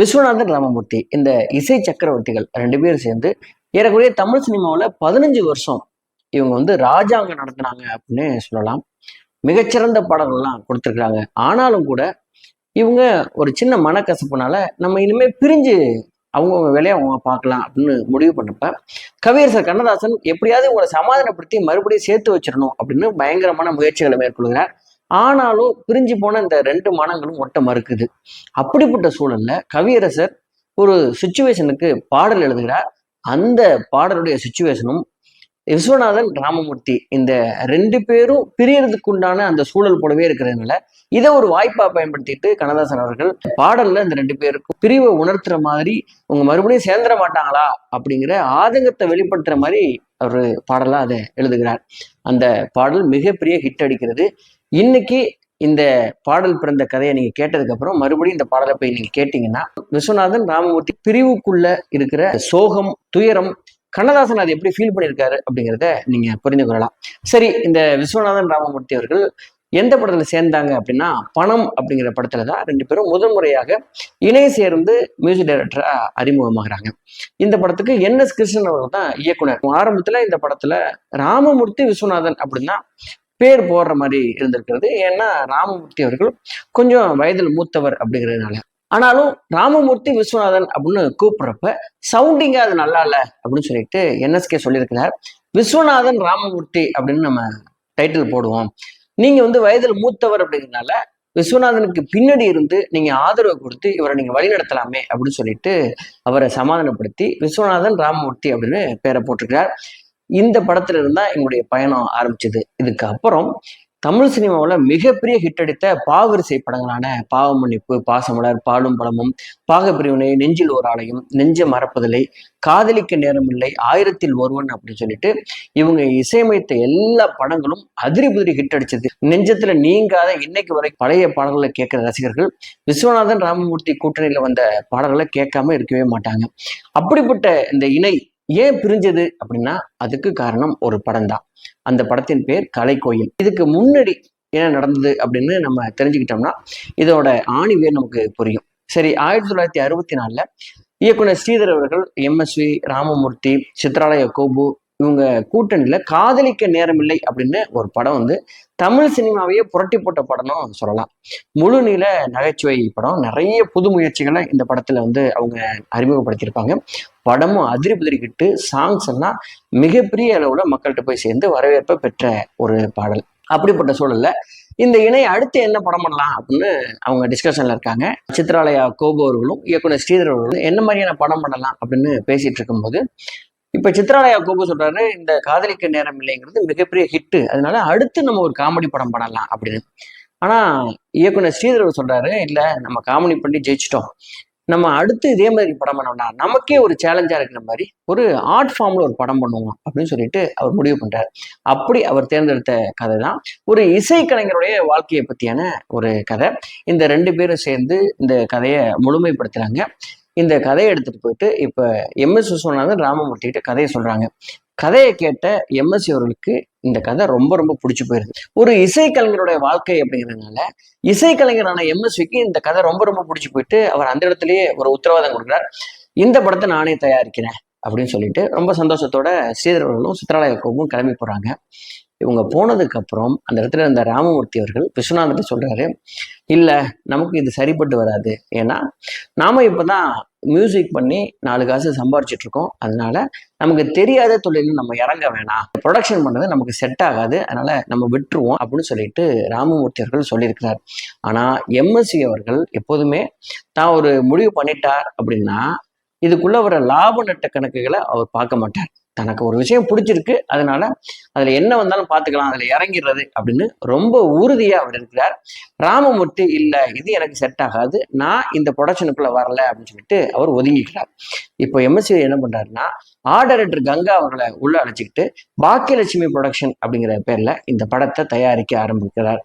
விஸ்வநாதன் ராமமூர்த்தி இந்த இசை சக்கரவர்த்திகள் ரெண்டு பேரும் சேர்ந்து ஏறக்குறைய தமிழ் சினிமாவில் பதினஞ்சு வருஷம் இவங்க வந்து ராஜாங்க நடத்தினாங்க அப்படின்னு சொல்லலாம். மிகச்சிறந்த பாடல்கள்லாம் கொடுத்துருக்குறாங்க. ஆனாலும் கூட இவங்க ஒரு சின்ன மனக்கசப்புனால நம்ம இனிமே பிரிஞ்சு அவங்கவுங்க வேலையை அவங்க பார்க்கலாம் அப்படின்னு முடிவு பண்ணப்ப கவியரசர் கண்ணதாசன் எப்படியாவது உங்களை சமாதானப்படுத்தி மறுபடியும் சேர்த்து வச்சிடணும் அப்படின்னு பயங்கரமான முயற்சிகளை மேற்கொள்கிறார். ஆனாலும் பிரிஞ்சு போன இந்த ரெண்டு மனங்களும் ஒட்ட மறுக்குது. அப்படிப்பட்ட சூழல்ல கவியரசர் ஒரு சுச்சுவேஷனுக்கு பாடல் எழுதுகிறார். அந்த பாடலுடைய சுச்சுவேஷனும் விஸ்வநாதன் ராமமூர்த்தி இந்த ரெண்டு பேரும் பிரியறதுக்கு உண்டான அந்த சூழல் போலவே இருக்கிறதுனால இதை ஒரு வாய்ப்பா பயன்படுத்திட்டு கண்ணதாசன் அவர்கள் பாடல்ல இந்த ரெண்டு பேருக்கும் பிரிவை உணர்த்துற மாதிரி உங்க மறுபடியும் சேர்ந்துட மாட்டாங்களா? அப்படிங்கிற ஆதங்கத்தை வெளிப்படுத்துற மாதிரி அவர் பாடலா அதை எழுதுகிறார். அந்த பாடல் மிகப்பெரிய ஹிட் அடிக்கிறது. இன்னைக்கு இந்த பாடல் பிறந்த கதையை நீங்க கேட்டதுக்கு அப்புறம் மறுபடியும் இந்த பாடலை போய் நீங்க கேட்டீங்கன்னா விஸ்வநாதன் ராமமூர்த்தி பிரிவுக்குள்ள இருக்கிற சோகம் துயரம் கண்ணதாசன் அதை எப்படி ஃபீல் பண்ணியிருக்காரு அப்படிங்கிறத நீங்க புரிந்து கொள்ளலாம். சரி இந்த விஸ்வநாதன் ராமமூர்த்தி அவர்கள் எந்த படத்துல சேர்ந்தாங்க அப்படின்னா பணம் அப்படிங்கிற படத்துல தான் ரெண்டு பேரும் முதல் முறையாக இணை சேர்ந்து மியூசிக் டைரக்டரா அறிமுகமாகறாங்க. இந்த படத்துக்கு என் எஸ் கிருஷ்ணன் அவர்கள் தான் இயக்குனர். ஆரம்பத்துல இந்த படத்துல ராமமூர்த்தி விஸ்வநாதன் அப்படின்னா பேர் போடுற மாதிரி இருந்திருக்கிறது. ஏன்னா ராமமூர்த்தி அவர்கள் கொஞ்சம் வயதில் மூத்தவர் அப்படிங்கிறதுனால. ஆனாலும் ராமமூர்த்தி விஸ்வநாதன் அப்படின்னு கூப்பிடுறப்ப சவுண்டிங்க அது நல்லா இல்லை அப்படின்னு சொல்லிட்டு என்எஸ்கே சொல்லியிருக்கிறார். விஸ்வநாதன் ராமமூர்த்தி அப்படின்னு நம்ம டைட்டில் போடுவோம். நீங்க வந்து வயதில் மூத்தவர் அப்படிங்கிறனால விஸ்வநாதனுக்கு பின்னாடி இருந்து நீங்க ஆதரவு கொடுத்து இவரை நீங்க வழிநடத்தலாமே அப்படின்னு சொல்லிட்டு அவரை சமாதானப்படுத்தி விஸ்வநாதன் ராமமூர்த்தி அப்படின்னு பேரை போட்டிருக்கிறார். இந்த படத்துல இருந்தா எங்களுடைய பயணம் ஆரம்பிச்சது. இதுக்கு அப்புறம் தமிழ் சினிமாவில் மிகப்பெரிய ஹிட் அடித்த பாவரிசை படங்களான பாவமன்னிப்பு பாசமலர் பாலும் பழமும் பாகப்பிரிவினை நெஞ்சில் ஓர் ஆலயம் நெஞ்ச மறப்பதில்லை காதலிக்க நேரமில்லை ஆயிரத்தில் ஒருவன் அப்படின்னு சொல்லிட்டு இவங்க இசையமைத்த எல்லா படங்களும் அதிரி புதிரி ஹிட் அடிச்சது. நெஞ்சத்துல நீங்காத இன்னைக்கு வரை பழைய பாடல்களை கேட்கிற ரசிகர்கள் விஸ்வநாதன் ராமமூர்த்தி கூட்டணியில வந்த பாடல்களை கேட்காம இருக்கவே மாட்டாங்க. அப்படிப்பட்ட இந்த இணை ஏன் பிரிஞ்சது அப்படின்னா அதுக்கு காரணம் ஒரு படம் தான் அந்த படத்தின் பேர் கலைக்கோயில். இதுக்கு முன்னாடி என்ன நடந்தது அப்படின்னு நம்ம தெரிஞ்சுக்கிட்டோம்னா இதோட ஆணி நமக்கு புரியும். சரி ஆயிரத்தி தொள்ளாயிரத்தி அறுபத்தி நாலுல இயக்குனர் ஸ்ரீதர் அவர்கள் எம்எஸ்வி ராமமூர்த்தி சித்ராலய கோபு இவங்க கூட்டணியில் காதலிக்க நேரமில்லை அப்படின்னு ஒரு படம் வந்து தமிழ் சினிமாவையே புரட்டி போட்ட படம்னு சொல்லலாம். முழு நீள நகைச்சுவை படம். நிறைய புது முயற்சிகளை இந்த படத்தில் வந்து அவங்க அறிமுகப்படுத்தியிருப்பாங்க. படமும் அதிரி புதிரிக்கிட்டு சாங்ஸ் எல்லாம் மிகப்பெரிய அளவில் மக்கள்கிட்ட போய் சேர்ந்து வரவேற்பை பெற்ற ஒரு பாடல். அப்படிப்பட்ட சூழல்ல இந்த இணை அடுத்து என்ன படம் பண்ணலாம் அப்படின்னு அவங்க டிஸ்கஷன்ல இருக்காங்க. சித்ராலயா கோபு அவர்களும் இயக்குனர் ஸ்ரீதர் அவர்களும் என்ன மாதிரியான படம் பண்ணலாம் அப்படின்னு பேசிட்டு இருக்கும்போது இப்ப சித்ராலயா கோபு சொல்றாரு இந்த காதலிக்க நேரம் இல்லைங்கிறது மிகப்பெரிய ஹிட்டு அதனால அடுத்து நம்ம ஒரு காமெடி படம் பண்ணலாம் அப்படின்னு. ஆனா இயக்குனர் ஸ்ரீதர் சொல்றாரு இல்ல நம்ம காமெடி பண்ணி ஜெயிச்சிட்டோம். நம்ம அடுத்து இதே மாதிரி படம் பண்ணோம்னா நமக்கே ஒரு சேலஞ்சா இருக்கிற மாதிரி ஒரு ஆர்ட் ஃபார்ம்ல ஒரு படம் பண்ணுவோம் அப்படின்னு சொல்லிட்டு அவர் முடிவு பண்றாரு. அப்படி அவர் தேர்ந்தெடுத்த கதை தான் ஒரு இசைக்கலைஞருடைய வாழ்க்கையை பத்தியான ஒரு கதை. இந்த ரெண்டு பேரும் சேர்ந்து இந்த கதையை முழுமைப்படுத்துறாங்க. இந்த கதையை எடுத்துட்டு போயிட்டு இப்ப எம்எஸ் விஸ்வநாதன் ராமமூர்த்தி கிட்ட கதையை சொல்றாங்க. கதையை கேட்ட எம்எஸ்சி அவர்களுக்கு இந்த கதை ரொம்ப ரொம்ப பிடிச்சி போயிருது. ஒரு இசைக்கலைஞருடைய வாழ்க்கை அப்படிங்கிறதுனால இசைக்கலைஞரான எம்எஸ்விக்கு இந்த கதை ரொம்ப ரொம்ப பிடிச்சி போயிட்டு அவர் அந்த இடத்துலயே ஒரு உத்தரவாதம் கொடுக்குறார். இந்த படத்தை நானே தயாரிக்கிறேன் அப்படின்னு சொல்லிட்டு ரொம்ப சந்தோஷத்தோட ஸ்ரீதர் அவர்களும் சித்ராலய கோபும் கிளம்பி போறாங்க. இவங்க போனதுக்கப்புறம் அந்த இடத்துல இருந்த ராமமூர்த்தி அவர்கள் விஸ்வநாதத்தை சொல்கிறாரு இல்லை நமக்கு இது சரிப்பட்டு வராது. ஏன்னா நாம் இப்போ தான் மியூசிக் பண்ணி நாலு காசு சம்பாரிச்சிட்டு இருக்கோம். அதனால நமக்கு தெரியாத தொழில் நம்ம இறங்க வேணாம். ப்ரொடக்ஷன் பண்ணது நமக்கு செட் ஆகாது. அதனால நம்ம விட்டுருவோம் அப்படின்னு சொல்லிட்டு ராமமூர்த்தி அவர்கள் சொல்லியிருக்கிறார். ஆனால் எம்எஸ்சி அவர்கள் எப்போதுமே தான் ஒரு முடிவு பண்ணிட்டார் அப்படின்னா இதுக்குள்ள வர லாப நட்ட கணக்குகளை அவர் பார்க்க மாட்டார். தனக்கு ஒரு விஷயம் பிடிச்சிருக்கு அதனால அதுல என்ன வந்தாலும் பார்த்துக்கலாம் அதுல இறங்கிடுறது அப்படின்னு ரொம்ப உறுதியா அவர் இருக்கிறார். ராமமூர்த்தி இல்ல இது எனக்கு செட் ஆகாது. நான் இந்த ப்ரொடக்ஷனுக்குள்ள வரல அப்படின்னு சொல்லிட்டு அவர் ஒதுங்கிக்கிறார். இப்போ எம்எஸ்சி என்ன பண்றாருன்னா ஆர்ட் கங்கா அவர்களை உள்ள அழைச்சிக்கிட்டு பாக்கியலட்சுமி ப்ரொடக்ஷன் அப்படிங்கிற பேர்ல இந்த படத்தை தயாரிக்க ஆரம்பிக்கிறார்.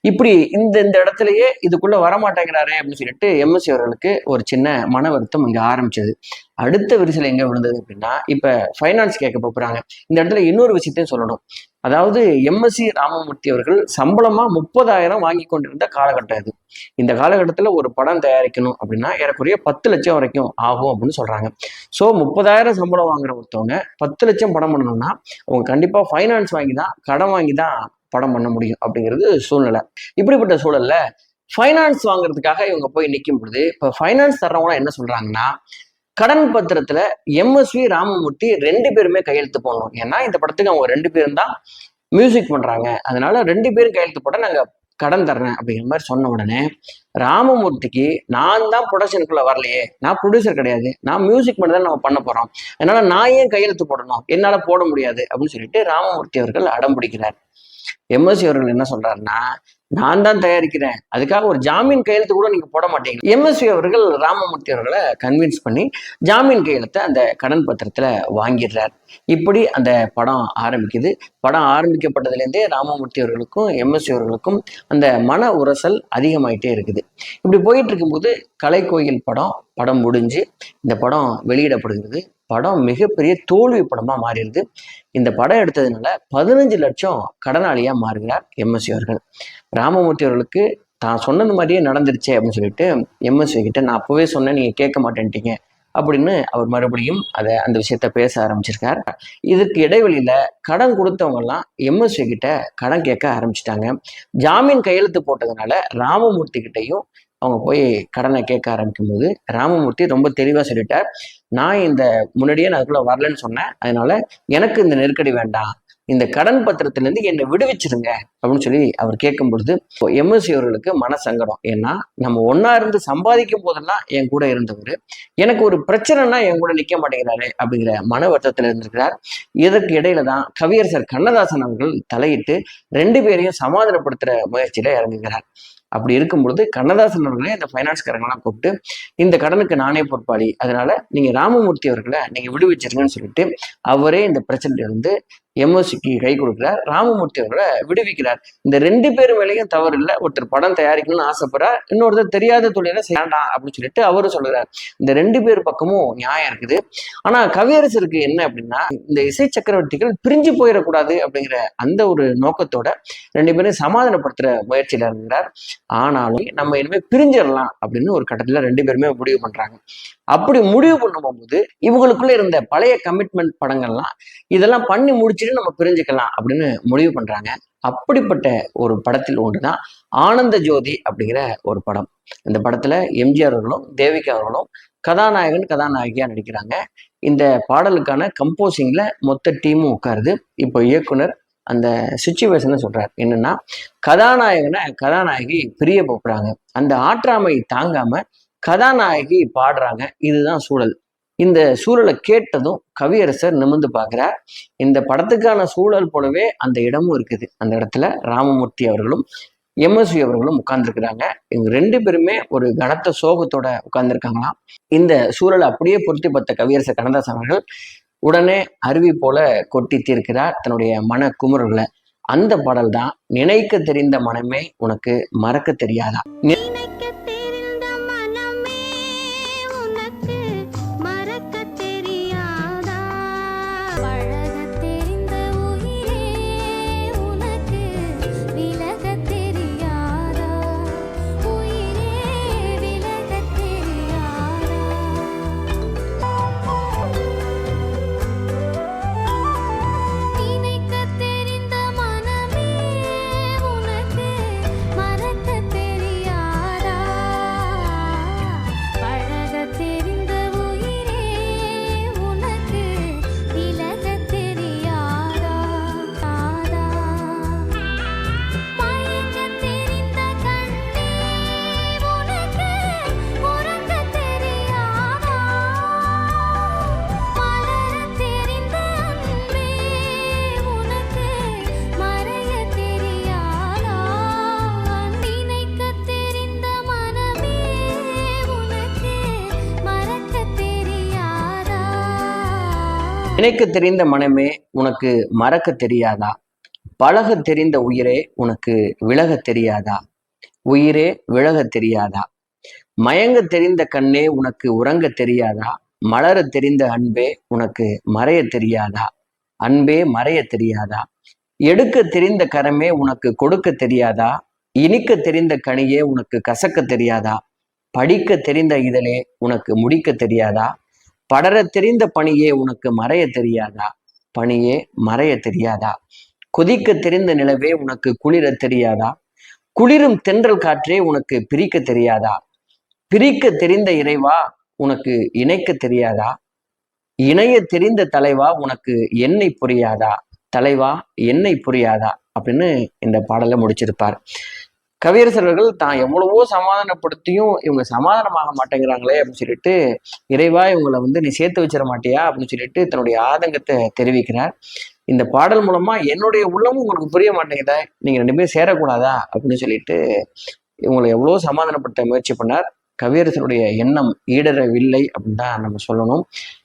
இப்படி இந்த இந்த இடத்துலயே இதுக்குள்ள வரமாட்டேங்கிறாரே அப்படின்னு சொல்லிட்டு எம்எஸ்சி அவர்களுக்கு ஒரு சின்ன மன வருத்தம் இங்க ஆரம்பிச்சது. அடுத்த விரிசல் எங்க விழுந்தது அப்படின்னா இப்ப ஃபைனான்ஸ் கேட்க போறாங்க. இந்த இடத்துல இன்னொரு விஷயத்தையும் சொல்லணும். அதாவது எம்எஸ்சி ராமமூர்த்தி அவர்கள் சம்பளமா முப்பதாயிரம் வாங்கி கொண்டிருந்த காலகட்டம் இது. இந்த காலகட்டத்துல ஒரு படம் தயாரிக்கணும் அப்படின்னா ஏறக்குறைய பத்து லட்சம் வரைக்கும் ஆகும் அப்படின்னு சொல்றாங்க. ஸோ முப்பதாயிரம் சம்பளம் வாங்குற ஒருத்தவங்க பத்து லட்சம் படம் பண்ணணும்னா அவங்க கண்டிப்பா ஃபைனான்ஸ் வாங்கி தான் கடன் வாங்கி தான் படம் பண்ண முடியும் அப்படிங்கிறது சூழ்நிலை. இப்படிப்பட்ட சூழல்ல ஃபைனான்ஸ் வாங்குறதுக்காக இவங்க போய் நிற்கும் பொழுது இப்போ ஃபைனான்ஸ் தர்றவங்களாம் என்ன சொல்றாங்கன்னா கடன் பத்திரத்துல எம்எஸ்வி ராமமூர்த்தி ரெண்டு பேருமே கையெழுத்து போடணும். ஏன்னா இந்த படத்துக்கு அவங்க ரெண்டு பேரும் தான் மியூசிக் பண்றாங்க. அதனால ரெண்டு பேரும் கையெழுத்து போட நாங்க கடன் தர்றேன் அப்படிங்கிற மாதிரி சொன்ன உடனே ராமமூர்த்திக்கு நான் தான் ப்ரொடக்ஷனுக்குள்ள வரலையே. நான் ப்ரொடியூசர் கிடையாது. நான் மியூசிக் மட்டும் தான் நம்ம பண்ண போறோம். அதனால நான் ஏன் கையெழுத்து போடணும்? என்னால போட முடியாது அப்படின்னு சொல்லிட்டு ராமமூர்த்தி அவர்கள் அடம் பிடிக்கிறார். எம்எஸ்சி அவர்கள் என்ன சொல்றாருன்னா நான் தான் தயாரிக்கிறேன். அதுக்காக ஒரு ஜாமீன் கையெழுத்து கூட நீங்க போட மாட்டீங்க. எம்எஸ்வி அவர்கள் ராமமூர்த்தி அவர்களை கன்வின்ஸ் பண்ணி ஜாமீன் கையெழுத்தை அந்த கடன் பத்திரத்துல வாங்கிடுறார். இப்படி அந்த படம் ஆரம்பிக்குது. படம் ஆரம்பிக்கப்பட்டதுலேருந்தே ராமமூர்த்தி அவர்களுக்கும் எம்எஸ்சி அவர்களுக்கும் அந்த மன உரசல் அதிகமாயிட்டே இருக்குது. இப்படி போயிட்டு இருக்கும்போது கலைக்கோயில் படம் படம் முடிஞ்சு இந்த படம் வெளியிடப்படுகிறது. படம் மிகப்பெரிய தோல்வி படமா மாறிடுது. இந்த படம் எடுத்ததுனால பதினஞ்சு லட்சம் கடனாளியா மாறுகிறார் எம்எஸ்சி அவர்கள். ராமமூர்த்தி அவர்களுக்கு தான் சொன்னது மாதிரியே நடந்துருச்சு அப்படின்னு சொல்லிட்டு எம்எஸ்சி கிட்ட நான் அப்போவே சொன்னேன் நீங்க கேட்க மாட்டேன்ட்டீங்க அப்படின்னு அவர் மறுபடியும் அதை அந்த விஷயத்த பேச ஆரம்பிச்சிருக்கார். இதுக்கு இடைவெளியில கடன் கொடுத்தவங்க எல்லாம் எம்எஸ்சி கிட்ட கடன் கேட்க ஆரம்பிச்சிட்டாங்க. ஜாமீன் கையெழுத்து போட்டதுனால ராமமூர்த்தி கிட்டையும் அவங்க போய் கடனை கேட்க ஆரம்பிக்கும் போது ராமமூர்த்தி ரொம்ப தெளிவாக சொல்லிட்டார். நான் இந்த முன்னாடியே நான் அதுக்குள்ள வரலன்னு சொன்னேன். அதனால எனக்கு இந்த நெருக்கடி வேண்டாம். இந்த கடன் பத்திரத்திலேருந்து என்னை விடுவிச்சிருங்க அப்படின்னு சொல்லி அவர் கேட்கும் பொழுது எம்எஸ்சி அவர்களுக்கு மன சங்கடம். ஏன்னா நம்ம ஒன்னா இருந்து சம்பாதிக்கும் போதெல்லாம் என் கூட இருந்தவர். எனக்கு ஒரு பிரச்சனைனா என் கூட நிற்க மாட்டேங்கிறாரு அப்படிங்கிற மன வருத்தத்தில் இருந்திருக்கிறார். இதற்கு இடையில தான் கவியரசர் கண்ணதாசன் அவர்கள் தலையிட்டு ரெண்டு பேரையும் சமாதானப்படுத்துகிற முயற்சியில இறங்குகிறார். அப்படி இருக்கும் பொழுது கண்ணதாசன் அவர்களே இந்த ஃபைனான்ஸ்காரங்களாம் கூப்பிட்டு இந்த கடனுக்கு நானே பொறுப்பாளி. அதனால நீங்க ராமமூர்த்தி அவர்களை நீங்க விடுவிச்சிருங்கன்னு சொல்லிட்டு அவரே இந்த பிரச்சனையில எம்எஸ்சிக்கு கை கொடுக்குறார். ராமமூர்த்தி அவரை விடுவிக்கிறார். இந்த ரெண்டு பேர் மேலேயும் தவறு இல்லை. ஒருத்தர் படம் தயாரிக்கணும்னு ஆசைப்படுறார். இன்னொருத்தர் தெரியாத தொழிலை செய்யலாம் அப்படின்னு சொல்லிட்டு அவரும் சொல்லுறார் இந்த ரெண்டு பேர் பக்கமும் நியாயம் இருக்குது. ஆனா கவியரசருக்கு என்ன அப்படின்னா இந்த இசை சக்கரவர்த்திகள் பிரிஞ்சு போயிடக்கூடாது அப்படிங்கிற அந்த ஒரு நோக்கத்தோட ரெண்டு பேரும் சமாதானப்படுத்துற முயற்சியில இருக்கிறார் ஆனாலும் நம்ம இனிமே பிரிஞ்சிடலாம் அப்படின்னு ஒரு கட்டத்துல ரெண்டு பேருமே முடிவு பண்றாங்க. அப்படி முடிவு பண்ணும்போது இவங்களுக்குள்ள இருந்த பழைய கமிட்மெண்ட் படங்கள்லாம் இதெல்லாம் பண்ணி முடிச்சு வச்சுட்டு நம்ம பிரிஞ்சுக்கலாம் அப்படின்னு முடிவு பண்றாங்க. அப்படிப்பட்ட ஒரு படத்தில் ஒன்றுதான் ஆனந்த ஜோதி அப்படிங்கிற ஒரு படம். இந்த படத்துல எம்ஜிஆர் அவர்களும் தேவிகா அவர்களும் கதாநாயகன் கதாநாயகியாக நடிக்கிறாங்க. இந்த பாடலுக்கான கம்போசிங்கில் மொத்த டீமும் உட்காருது. இப்போ இயக்குனர் அந்த சுச்சுவேஷனை சொல்கிறார் என்னன்னா கதாநாயகனை கதாநாயகி பிரிய போகிறாங்க அந்த ஆற்றாமை தாங்காம கதாநாயகி பாடுறாங்க. இதுதான் சூழல். இந்த சூழலை கேட்டதும் கவியரசர் நிமிர்ந்து பார்க்குறார். இந்த படத்துக்கான சூழல் போலவே அந்த இடமும் இருக்குது. அந்த இடத்துல ராமமூர்த்தி அவர்களும் எம்எஸ்வி அவர்களும் உட்கார்ந்துருக்குறாங்க. இவங்க ரெண்டு பேருமே ஒரு கனத்த சோகத்தோட உட்கார்ந்துருக்காங்களாம் இந்த சூழலை அப்படியே பொருத்தி பார்த்த கவியரசர் கண்ணதாசன் அவர்கள் உடனே அருவி போல கொட்டி தீர்க்கிறார் தன்னுடைய மன குமுறுகளை அந்த பாடல் தான் நினைக்க தெரிந்த மனமே உனக்கு மறக்க தெரியாதா? நினைக்க தெரிந்த மனமே உனக்கு மறக்க தெரியாதா? பழக தெரிந்த உயிரே உனக்கு விலக தெரியாதா? உயிரே விலக தெரியாதா? மயங்க தெரிந்த கண்ணே உனக்கு உறங்க தெரியாதா? மலர தெரிந்த அன்பே உனக்கு மறைய தெரியாதா? அன்பே மறைய தெரியாதா? எடுக்க தெரிந்த கரமே உனக்கு கொடுக்க தெரியாதா? இனிக்க தெரிந்த கனியே உனக்கு கசக்க தெரியாதா? படிக்க தெரிந்த இதழே உனக்கு முடிக்க தெரியாதா? படர தெரிந்த பணியே உனக்கு மறைய தெரியாதா? பணியே மறைய தெரியாதா? கொதிக்க தெரிந்த நிலவே உனக்கு குளிர தெரியாதா? குளிரும் தென்றல் காற்றே உனக்கு பிரிக்க தெரியாதா? பிரிக்க தெரிந்த இறைவா உனக்கு இணைக்க தெரியாதா? இணைய தெரிந்த தலைவா உனக்கு என்னை புரியாதா? தலைவா என்னை புரியாதா? அப்படின்னு இந்த பாடலை முடிச்சிருப்பார். கவியரசர் அவர்கள் தான் எவ்வளவோ சமாதானப்படுத்தியும் இவங்க சமாதானமாக மாட்டேங்கிறாங்களே அப்படின்னு சொல்லிட்டு இறைவா இவங்களை வந்து நீ சேர்த்து வச்சிட மாட்டியா? அப்படின்னு சொல்லிட்டு தன்னுடைய ஆதங்கத்தை தெரிவிக்கிறார். இந்த பாடல் மூலமா என்னுடைய உள்ளமும் உங்களுக்கு புரிய மாட்டேங்குதா? நீங்க ரெண்டு பேரும் சேரக்கூடாதா? அப்படின்னு சொல்லிட்டு இவங்களை எவ்வளோ சமாதானப்படுத்த முயற்சி பண்ணார். கவியரசனுடைய எண்ணம் ஈடறவில்லை அப்படின்னு தான் நம்ம சொல்லணும்.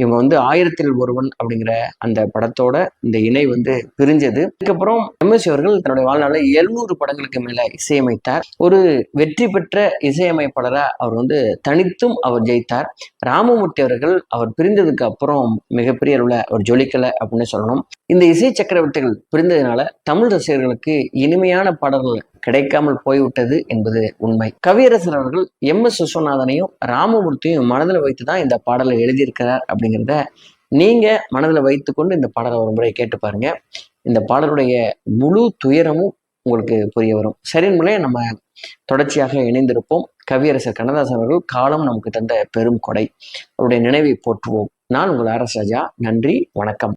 இவங்க வந்து ஆயிரத்தில் ஒருவன் அப்படிங்கிற அந்த படத்தோட இந்த இணை வந்து பிரிஞ்சது. அதுக்கப்புறம் எம்எஸ்சி அவர்கள் தன்னுடைய வாழ்நாளில் எழுநூறு படங்களுக்கு மேல இசையமைத்தார். ஒரு வெற்றி பெற்ற இசையமைப்பாளராக அவர் வந்து தனித்தும் அவர் ஜெயித்தார். ராமமூர்த்தி அவர்கள் அவர் பிரிந்ததுக்கு அப்புறம் மிகப்பெரிய அளவில் அவர் ஜொலிக்கலை அப்படின்னு சொல்லணும். இந்த இசை சக்கரவர்த்திகள் பிரிந்ததுனால தமிழ் ரசிகர்களுக்கு இனிமையான பாடல்கள் கிடைக்காமல் போய்விட்டது என்பது உண்மை. கவியரசர் அவர்கள் எம் எஸ் விஸ்வநாதனையும் ராமமூர்த்தியும் மனதில் வைத்து தான் இந்த பாடலை எழுதியிருக்கிறார் அப்படிங்கிறத நீங்க மனதில் வைத்துக்கொண்டு இந்த பாடலை ஒரு முறை கேட்டு பாருங்க. இந்த பாடலுடைய முழு துயரமும் உங்களுக்கு புரிய வரும். சரிங்களே நம்ம தொடர்ச்சியாக இணைந்திருப்போம். கவியரசர் கண்ணதாசன் அவர்கள் காலம் நமக்கு தந்த பெரும் கொடை. அவருடைய நினைவை போற்றுவோம். நான் உங்கள் அரசு ராஜா. நன்றி. வணக்கம்.